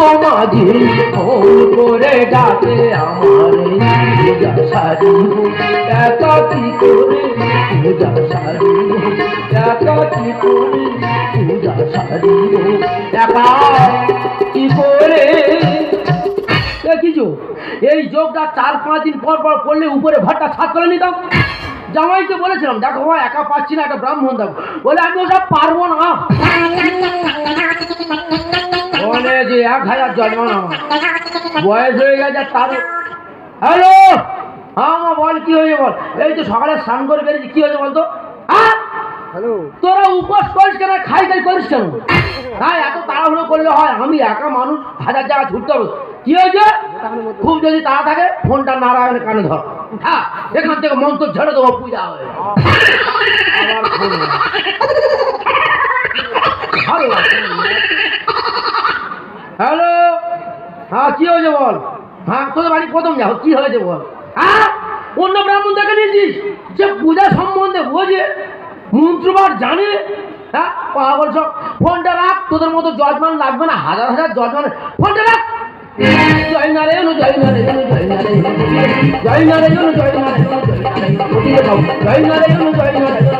মাঝে ফোন করে ডাকে আমার সারিব একা কি করে পূজা সারিব একা কি করে পূজা একা কি করে? দেখিছো? এই যোগটা চার পাঁচ দিন পর পর করলে উপরে ঘরটা ছাদ করে নিতাম। জামাইকে বলেছিলাম, দেখো ভাই একা পাচ্ছি না, একটা ব্রাহ্মণ দেখো বলে, আমি ওসব পারব না। বলে যে এক হাজার জন্মানো বয়স হয়ে গেছে তার হ্যালো? হ্যাঁ মা বল কি হয়েছে বল? এই তো সকালে স্নান করে বেরিয়েছি কি হয়েছে বলতো? হ্যাঁ হ্যালো? তোরা উপোস করিস কেন? খাই খাই করিস কেন? হ্যাঁ এত তাড়াহুড়ো করলে হয় আমি একা মানুষ হাজার জায়গা ছুটতে হবে। কি হয়েছে? খুব যদি তাড়া থাকে ফোনটা নারায়ণের কানে ধর। হ্যাঁ এখান থেকে মন্ত্র ঝেড়ে দেবো পূজা হয়ে ভালো হ্যালো হ্যাঁ কি হয়েছে বল হ্যাঁ তোদের বাড়ি প্রথম যাও কি হয়েছে বল হ্যাঁ অন্য ব্রাহ্মণ দেখে নিয়েছিস যে পূজা সম্বন্ধে বোঝে মন্ত্রবার জানে হ্যাঁ পাগল সব ফোনটা রাখ তোদের মতো জজমান লাগবে না হাজার হাজার জজমান ফোনটা রাখ জয় না রে জয় না রে জয় না জয় না জয় না জয় না জয় না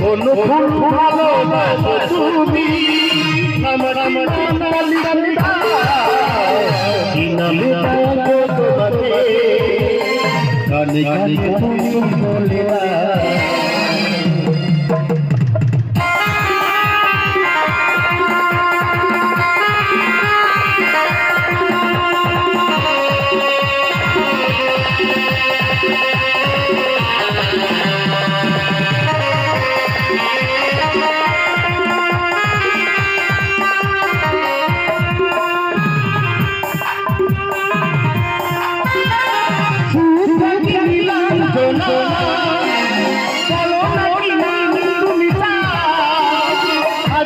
কোনো ফুল ফুলালো না তুমি আমার আমার কি নামে তোমাকে গানে গানে বলে না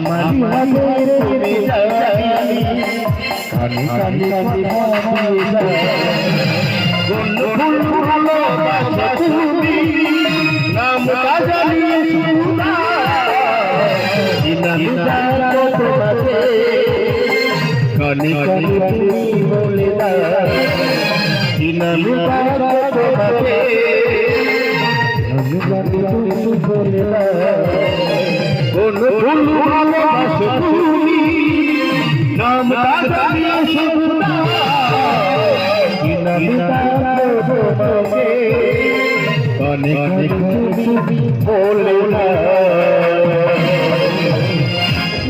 আমার তুমি জানি কানে কানে কানে ভাবিয়ে কোন ফুল ভালোবাসা তুমি নাম তোমাকে কানে কানে তুমি বলে দাও দিনামি জানো তোমাকে আমি জানি তুমি বলে দাও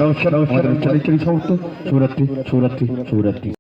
নমস্কার নমস্কার চলি চলি সমস্ত শিবরাত্রি শিবরাত্রি শিবরাত্রি